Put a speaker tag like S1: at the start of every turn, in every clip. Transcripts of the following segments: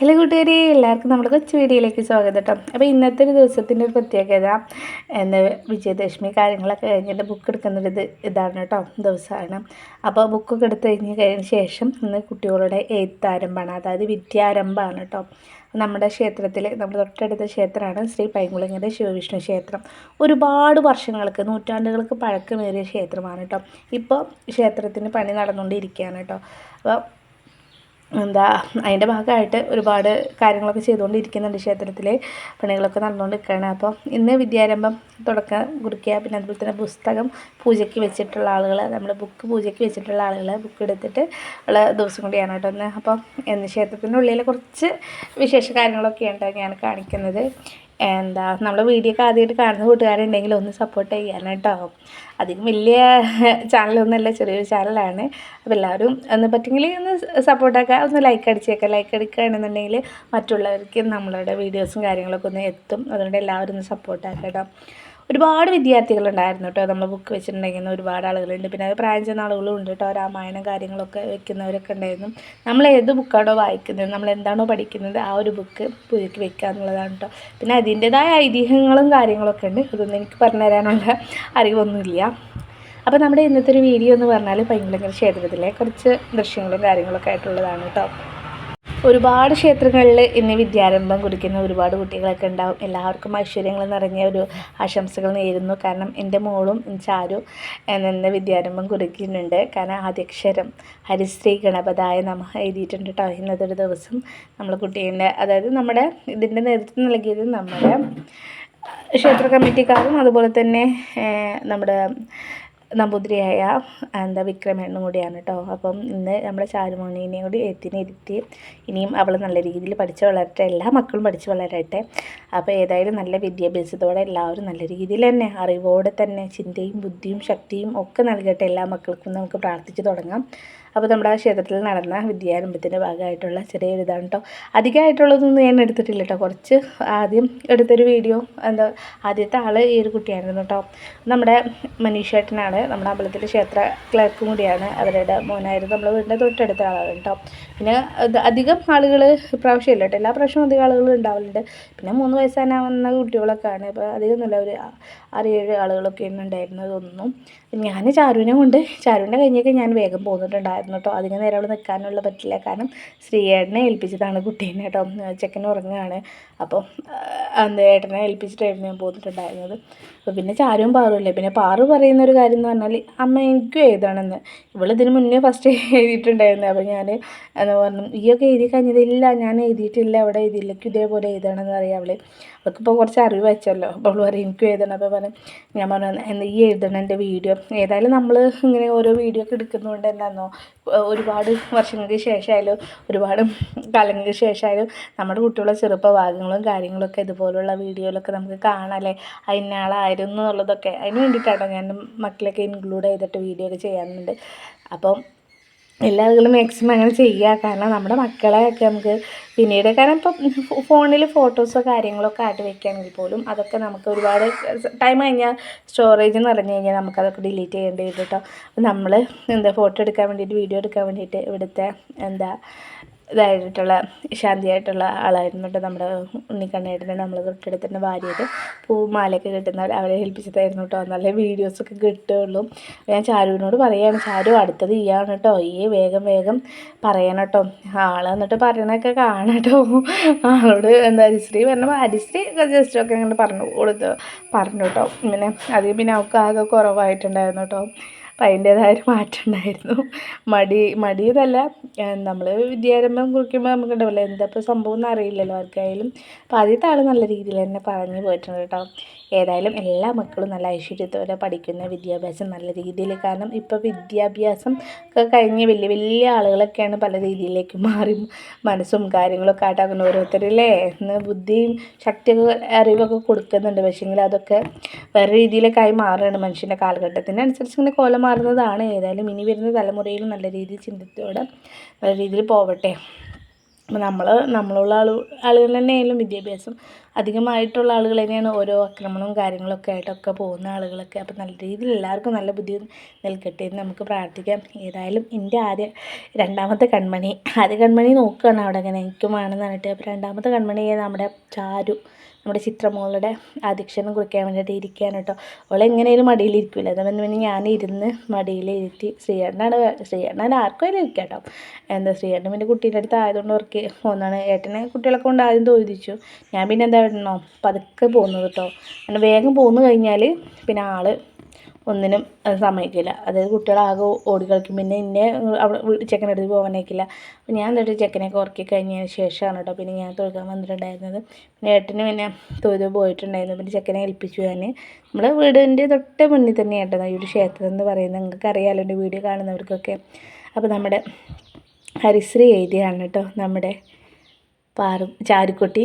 S1: Hello കൂട്ടുകാരി എല്ലാവർക്കും നമ്മുടെ കൊച്ചു വീഡിയോയിലേക്ക് സ്വാഗതം കേട്ടോ. അപ്പോൾ ഇന്നത്തെ ഒരു ദിവസത്തിന്റെ ഒരു പ്രത്യേകത എന്താ വിജയദശമി കാര്യങ്ങളൊക്കെ കഴിഞ്ഞിട്ട് ബുക്ക് എടുക്കുന്നൊരു ഇത് ഇതാണ് കേട്ടോ ദിവസമാണ്. അപ്പോൾ ബുക്കൊക്കെ എടുത്ത് കഴിഞ്ഞ് കഴിഞ്ഞ ശേഷം ഇന്ന് കുട്ടികളുടെ എഴുത്താരംഭമാണ് അതായത് വിദ്യാരംഭമാണ് കേട്ടോ. നമ്മുടെ ക്ഷേത്രത്തിൽ നമ്മുടെ തൊട്ടടുത്ത ക്ഷേത്രമാണ് ശ്രീ പൈങ്കുളങ്ങര ശിവവിഷ്ണു ക്ഷേത്രം. ഒരുപാട് വർഷങ്ങൾക്ക് നൂറ്റാണ്ടുകൾക്ക് പഴക്കമേറിയ ക്ഷേത്രമാണ് കേട്ടോ. ഇപ്പോൾ ക്ഷേത്രത്തിന് പണി നടന്നുകൊണ്ടിരിക്കുകയാണ് കേട്ടോ. അപ്പോൾ എന്താ അതിന്റെ ഭാഗമായിട്ട് ഒരുപാട് കാര്യങ്ങളൊക്കെ ചെയ്തുകൊണ്ടിരിക്കുന്നുണ്ട് ക്ഷേത്രത്തിൽ പണികളൊക്കെ നടന്നുകൊണ്ടിരിക്കുകയാണ്. അപ്പോൾ ഇന്ന് വിദ്യാരംഭം തുടക്കം കുറിക്കുക പിന്നെ അതുപോലെ തന്നെ പുസ്തകം പൂജയ്ക്ക് വെച്ചിട്ടുള്ള ആളുകൾ നമ്മൾ ബുക്ക് പൂജയ്ക്ക് വെച്ചിട്ടുള്ള ആളുകൾ ബുക്ക് എടുത്തിട്ട് ഉള്ള ദിവസം കൂടിയാണ് കേട്ടോ ഒന്ന് അപ്പം ക്ഷേത്രത്തിന്റെ ഉള്ളിൽ കുറച്ച് വിശേഷ കാര്യങ്ങളൊക്കെയാണ് ഞാൻ കാണിക്കുന്നത്. എന്താ നമ്മുടെ വീഡിയോ ഒക്കെ ആദ്യമായിട്ട് കാണുന്ന കൂട്ടുകാരുണ്ടെങ്കിൽ ഒന്ന് സപ്പോർട്ട് ചെയ്യാൻ കേട്ടോ അധികം വലിയ ചാനലൊന്നുമല്ല ചെറിയൊരു ചാനലാണ്. അപ്പോൾ എല്ലാവരും ഒന്ന് പറ്റുമെങ്കിൽ ഒന്ന് സപ്പോർട്ടാക്കുക ഒന്ന് ലൈക്ക് അടിച്ചേക്കുക ലൈക്ക് അടിക്കുകയാണെന്നുണ്ടെങ്കിൽ മറ്റുള്ളവർക്ക് നമ്മളുടെ വീഡിയോസും കാര്യങ്ങളൊക്കെ ഒന്ന് എത്തും. അതുകൊണ്ട് എല്ലാവരും ഒന്ന് സപ്പോർട്ടാക്കുക കേട്ടോ ഒരുപാട് വിദ്യാർത്ഥികളുണ്ടായിരുന്നു കേട്ടോ. നമ്മൾ ബുക്ക് വെച്ചിട്ടുണ്ടെങ്കിൽ ഒരുപാട് ആളുകളുണ്ട്. പിന്നെ അത് പ്രായം ചെന്ന ആളുകളും ഉണ്ട് കേട്ടോ. രാമായണം കാര്യങ്ങളൊക്കെ വെക്കുന്നവരൊക്കെ ഉണ്ടായിരുന്നു. നമ്മൾ ഏത് ബുക്കാണോ വായിക്കുന്നത് നമ്മൾ എന്താണോ പഠിക്കുന്നത് ആ ഒരു ബുക്ക് പുതുക്കി വെക്കുക എന്നുള്ളതാണ് കേട്ടോ. പിന്നെ അതിന്റെതായ ഐതിഹ്യങ്ങളും കാര്യങ്ങളൊക്കെ ഉണ്ട്. അതൊന്നും എനിക്ക് പറഞ്ഞു തരാനുള്ള അറിവൊന്നുമില്ല. അപ്പോൾ നമ്മുടെ ഇന്നത്തെ ഒരു വീഡിയോ എന്ന് പറഞ്ഞാൽ പൈങ്കുളങ്ങര ക്ഷേത്രത്തിലെ കുറച്ച് ദൃശ്യങ്ങളും കാര്യങ്ങളൊക്കെ ആയിട്ടുള്ളതാണ് കേട്ടോ. ഒരുപാട് ക്ഷേത്രങ്ങളിൽ ഇന്ന് വിദ്യാരംഭം കുറിക്കുന്ന ഒരുപാട് കുട്ടികളൊക്കെ ഉണ്ടാവും. എല്ലാവർക്കും ഐശ്വര്യങ്ങൾ നിറഞ്ഞ ഒരു ആശംസകൾ നേരുന്നു. കാരണം എന്റെ മോളും ചാരു നിന്ന് വിദ്യാരംഭം കുറിക്കുന്നുണ്ട്. കാരണം ആദ്യക്ഷരം ഹരിശ്രീ ഗണപതായ നമ എഴുതിയിട്ടുണ്ട് കേട്ടോ ഇന്നത്തെ ദിവസം നമ്മൾ കുട്ടീന്റെ അതായത് നമ്മുടെ ഇതിന്റെ നേതൃത്വം നൽകിയത് നമ്മുടെ ക്ഷേത്ര കമ്മിറ്റിക്കാരും അതുപോലെ തന്നെ നമ്മുടെ നമ്പൂതിരിയായ എന്താ വിക്രമേണ്ണും കൂടിയാണ് കേട്ടോ അപ്പം ഇന്ന് നമ്മുടെ ചാരുമോണീനെയും കൂടി എത്തിനിരുത്തി ഇനിയും അവൾ നല്ല രീതിയിൽ പഠിച്ച് വളരട്ടെ എല്ലാ മക്കളും പഠിച്ച് വളരട്ടെ. അപ്പോൾ ഏതായാലും നല്ല വിദ്യാഭ്യാസത്തോടെ എല്ലാവരും നല്ല രീതിയിൽ തന്നെ അറിവോടെ തന്നെ ചിന്തയും ബുദ്ധിയും ശക്തിയും ഒക്കെ നൽകട്ടെ എല്ലാ മക്കൾക്കും. നമുക്ക് പ്രാർത്ഥിച്ച് തുടങ്ങാം. അപ്പോൾ നമ്മുടെ ആ ക്ഷേത്രത്തിൽ നടന്ന വിദ്യാരംഭത്തിന്റെ ഭാഗമായിട്ടുള്ള ചെറിയ ഇതാണ് കേട്ടോ. അധികമായിട്ടുള്ളതൊന്നും ഞാൻ എടുത്തിട്ടില്ല കേട്ടോ. കുറച്ച് ആദ്യം എടുത്തൊരു വീഡിയോ എന്താ ആദ്യത്തെ ആൾ ഈ ഒരു കുട്ടിയായിരുന്നു കേട്ടോ. നമ്മുടെ മനീഷേട്ടനാണ് നമ്മുടെ അമ്പലത്തിലെ ക്ഷേത്ര ക്ലർക്കും കൂടിയാണ് അവരുടെ മോനായിരുന്നു. നമ്മൾ വീടിന്റെ തൊട്ടടുത്ത ആളാണ് കേട്ടോ. പിന്നെ അധികം ആളുകൾ ഇപ്രാവശ്യം ഇല്ല കേട്ടോ. എല്ലാ പ്രാവശ്യവും അധികം ആളുകൾ ഉണ്ടാവലുണ്ട്. പിന്നെ മൂന്ന് വയസ്സാനാവുന്ന കുട്ടികളൊക്കെയാണ്. ഇപ്പോൾ അധികമൊന്നുമില്ല. ഒരു ആറ് ഏഴ് ആളുകളൊക്കെ ഉണ്ടായിരുന്നതൊന്നും ഞാൻ ചാരുവിനെ കൊണ്ട് ചാരുവിന്റെ കഴിഞ്ഞൊക്കെ ഞാൻ വേഗം പോന്നിട്ടുണ്ടായിരുന്നു. കേട്ടോ. അധികം നേരം അവിടെ നിൽക്കാനുള്ള പറ്റില്ല. കാരണം ശ്രീയേട്ടനെ ഏൽപ്പിച്ചതാണ് കുട്ടീനെ കേട്ടോ. ചെക്കൻ ഉറങ്ങുകയാണ്. അപ്പോൾ എന്താ ഏട്ടനെ ഏൽപ്പിച്ചിട്ടായിരുന്നു ഞാൻ പോന്നിട്ടുണ്ടായിരുന്നത്. അപ്പോൾ പിന്നെ ചാരും പാറുമില്ലേ പിന്നെ പാറു പറയുന്ന ഒരു കാര്യം എന്ന് പറഞ്ഞാൽ അമ്മ എനിക്കും എഴുതണമെന്ന് ഇവളിതിന് മുന്നേ ഫസ്റ്റ് എഴുതിയിട്ടുണ്ടായിരുന്നു. അപ്പോൾ ഞാൻ എന്ന് പറഞ്ഞു ഈയൊക്കെ എഴുതി കഴിഞ്ഞതില്ല. ഞാൻ എഴുതിയിട്ടില്ല. അവിടെ എഴുതിയില്ല ഇതേപോലെ എഴുതണമെന്ന് അറിയാം അവൾ അവൾക്കിപ്പോൾ കുറച്ച് അറിവ് വെച്ചല്ലോ. അപ്പോൾ അവൾ പറയും എനിക്കും എഴുതണം. അപ്പോൾ പറഞ്ഞു ഞാൻ പറഞ്ഞു എന്താ ഈ എഴുതണം എന്റെ വീഡിയോ? ഏതായാലും നമ്മൾ ഇങ്ങനെ ഓരോ വീഡിയോ ഒക്കെ എടുക്കുന്നതുകൊണ്ട് എന്താണെന്നോ ഒരുപാട് വർഷങ്ങൾക്ക് ശേഷമായാലും ഒരുപാട് കാലങ്ങൾക്ക് ശേഷമായാലും നമ്മുടെ കുട്ടികളുടെ ചെറുപ്പ ഭാഗങ്ങളും കാര്യങ്ങളൊക്കെ ഇതുപോലുള്ള വീഡിയോയിലൊക്കെ നമുക്ക് കാണാമല്ലേ അതിനാളായിരുന്നു എന്നുള്ളതൊക്കെ. അതിന് വേണ്ടിയിട്ടാണ് ഞാൻ മക്കളൊക്കെ ഇൻക്ലൂഡ് ചെയ്തിട്ട് വീഡിയോ ഒക്കെ ചെയ്യാറുണ്ട്. അപ്പം എല്ലാ ആളുകളും മാക്സിമം അങ്ങനെ ചെയ്യുക കാരണം നമ്മുടെ മക്കളെയൊക്കെ നമുക്ക് പിന്നീട് കാരണം ഇപ്പം ഫോണിൽ ഫോട്ടോസോ കാര്യങ്ങളൊക്കെ ആയിട്ട് വെക്കുകയാണെങ്കിൽ പോലും അതൊക്കെ നമുക്ക് ഒരുപാട് ടൈം കഴിഞ്ഞാൽ സ്റ്റോറേജ് നിറഞ്ഞു കഴിഞ്ഞാൽ നമുക്കതൊക്കെ ഡിലീറ്റ് ചെയ്യേണ്ടി വരും കേട്ടോ നമ്മൾ എന്താ ഫോട്ടോ എടുക്കാൻ വേണ്ടിയിട്ട് വീഡിയോ എടുക്കാൻ വേണ്ടിയിട്ട് ഇവിടുത്തെ എന്താ ഇതായിട്ടുള്ള ശാന്തിയായിട്ടുള്ള ആളായിരുന്നു കേട്ടോ നമ്മുടെ ഉണ്ണിക്കണ്ണേട്ടനെ നമ്മൾ തൊട്ടടുത്തന്നെ ഭാര്യയുടെ പൂമാലയൊക്കെ കിട്ടുന്നവർ അവരെ ഹെൽപ്പിച്ചതായിരുന്നു കേട്ടോ. നല്ല വീഡിയോസൊക്കെ കിട്ടുകയുള്ളൂ ഞാൻ ചാരുവിനോട് പറയുകയാണ് ചാരു അടുത്തത് ഈയാണ് കേട്ടോ. ഈ വേഗം വേഗം പറയണം കേട്ടോ. ആൾ എന്നിട്ട് പറയണൊക്കെ കാണാം കേട്ടോ. ആളോട് എന്താ ഹരിശ്രീ പറഞ്ഞു ഹരിശ്രീ ജസ്റ്റൊക്കെ അങ്ങനെ പറഞ്ഞു കൊടുത്ത് പറഞ്ഞു കേട്ടോ. പിന്നെ അതിൽ പിന്നെ അവൾക്ക് ആകെ കുറവായിട്ടുണ്ടായിരുന്നു കേട്ടോ. അപ്പം അതിന്റേതായ ഒരു മാറ്റം ഉണ്ടായിരുന്നു മടി മടിയതല്ല. നമ്മൾ വിദ്യാരംഭം കുറിക്കുമ്പോൾ നമുക്ക് ഉണ്ടാവില്ല എന്താ ഇപ്പോൾ സംഭവം എന്ന് അറിയില്ലല്ലോ ആർക്കായാലും. അപ്പോൾ ആദ്യത്തെ ആൾ നല്ല രീതിയിൽ തന്നെ പറഞ്ഞു പോയിട്ടുണ്ട് കേട്ടോ. ഏതായാലും എല്ലാ മക്കളും നല്ല ഐശ്വര്യത്തോടെ പഠിക്കുന്ന വിദ്യാഭ്യാസം നല്ല രീതിയിൽ കാരണം ഇപ്പോൾ വിദ്യാഭ്യാസം ഒക്കെ കഴിഞ്ഞ് വലിയ വലിയ ആളുകളൊക്കെയാണ് പല രീതിയിലേക്ക് മാറി മനസ്സും കാര്യങ്ങളൊക്കെ ആയിട്ടാകുന്ന ഓരോരുത്തരല്ലേ? ഇന്ന് ബുദ്ധിയും ശക്തിയൊക്കെ അറിവൊക്കെ കൊടുക്കുന്നുണ്ട്. പക്ഷേങ്കിൽ അതൊക്കെ വേറെ രീതിയിലേക്കായി മാറുകയാണ് മനുഷ്യന്റെ കാലഘട്ടത്തിനനുസരിച്ച് ഇങ്ങനെ കോലം മാറുന്നതാണ്. ഏതായാലും ഇനി വരുന്ന തലമുറയിലും നല്ല രീതിയിൽ ചിന്തത്തോടെ നല്ല രീതിയിൽ പോവട്ടെ. അപ്പോൾ നമ്മൾ നമ്മളുള്ള ആളു ആളുകൾ തന്നെയായാലും വിദ്യാഭ്യാസം അധികമായിട്ടുള്ള ആളുകൾ തന്നെയാണ് ഓരോ അക്രമണവും കാര്യങ്ങളൊക്കെ ആയിട്ടൊക്കെ പോകുന്ന ആളുകളൊക്കെ. അപ്പം നല്ല രീതിയിൽ എല്ലാവർക്കും നല്ല ബുദ്ധി നിൽക്കട്ടെ എന്ന് നമുക്ക് പ്രാർത്ഥിക്കാം. ഏതായാലും എന്റെ ആദ്യ രണ്ടാമത്തെ കൺമണി ആദ്യ കൺമണി നോക്കുകയാണ് അവിടെ അങ്ങനെ വേണമെന്ന് പറഞ്ഞിട്ട്. അപ്പം രണ്ടാമത്തെ കൺമണി നമ്മുടെ ചാരു നമ്മുടെ ചിത്രമോളുടെ അധ്യക്ഷനും കുറിക്കാൻ വേണ്ടിയിട്ട് ഇരിക്കുകയാണ് കേട്ടോ. മടിയിൽ മടിയിലിരിക്കില്ല അതെന്ന് പിന്നെ ഞാൻ ഇരുന്ന് മടിയിലിരുത്തി ശ്രീയേട്ടനാണ് ശ്രീയേട്ടനാണ് ആർക്കും അതിൽ ഇരിക്കാം കേട്ടോ. എന്താ ശ്രീയേട്ടൻ പിന്നെ കുട്ടീന്റെ അടുത്ത് ആയതുകൊണ്ട് അവർക്ക് പോകുന്നതാണ് ഏട്ടനെ കുട്ടികളൊക്കെ കൊണ്ട് ആദ്യം തോന്നിച്ചു ഞാൻ പിന്നെ എന്താ ഇടണോ? പതുക്കെ പോകുന്നത് കേട്ടോ. അങ്ങനെ വേഗം പോന്നു കഴിഞ്ഞാൽ പിന്നെ ആൾ ഒന്നിനും സമ്മതിക്കില്ല. അതായത് കുട്ടികളാകെ ഓടി കളിക്കും. പിന്നെ എന്നെ അവിടെ ചെക്കന്റെ അടുത്ത് പോകാനേക്കില്ല അപ്പം ഞാൻ എന്നിട്ട് ചെക്കനെയൊക്കെ ഉറക്കി കഴിഞ്ഞതിന് ശേഷമാണ് കേട്ടോ പിന്നെ ഞാൻ തൊഴുകാൻ വന്നിട്ടുണ്ടായിരുന്നത്. പിന്നെ ഏട്ടന് പിന്നെ തൊഴുത് പോയിട്ടുണ്ടായിരുന്നു. പിന്നെ ചെക്കനെ ഏൽപ്പിച്ചു ഞാൻ. നമ്മുടെ വീടിന്റെ തൊട്ട് മുന്നിൽ തന്നെ തന്നെയാണ് ഈ ഒരു ക്ഷേത്രം എന്ന് പറയുന്നത്. നിങ്ങൾക്ക് അറിയാമല്ലോ എന്റെ വീഡിയോ കാണുന്നവർക്കൊക്കെ. അപ്പോൾ നമ്മുടെ ഹരിശ്രീ എഴുതിയാണ് കേട്ടോ നമ്മുടെ പാറു ചാരുക്കുട്ടി.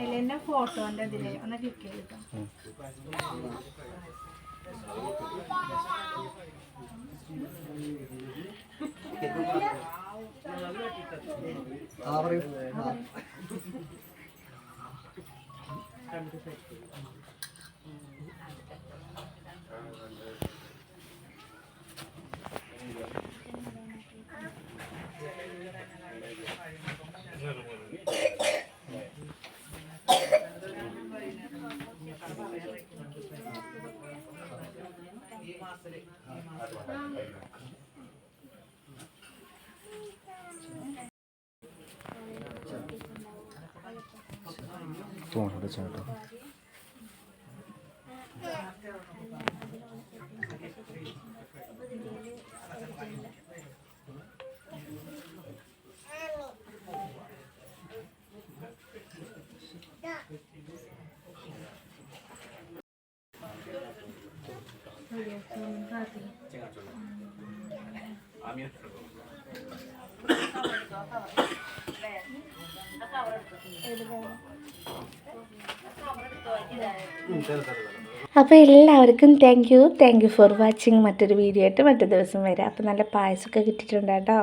S1: അതിൽ തന്നെ ഫോട്ടോന്റെ ഇതിൽ ഒന്ന് ക്ലിക്ക് ചെയ്തിട്ടോ.
S2: ആ പറയൂ.
S3: തോന്നുന്നുണ്ട് ചേട്ടാ
S1: അപ്പോൾ എല്ലാവർക്കും thank you thank you for watching മറ്റൊരു വീഡിയോ ആയിട്ട് മറ്റു ദിവസം വരാം. അപ്പോൾ നല്ല പായസമൊക്കെ കിട്ടിയിട്ടുണ്ട് കേട്ടോ.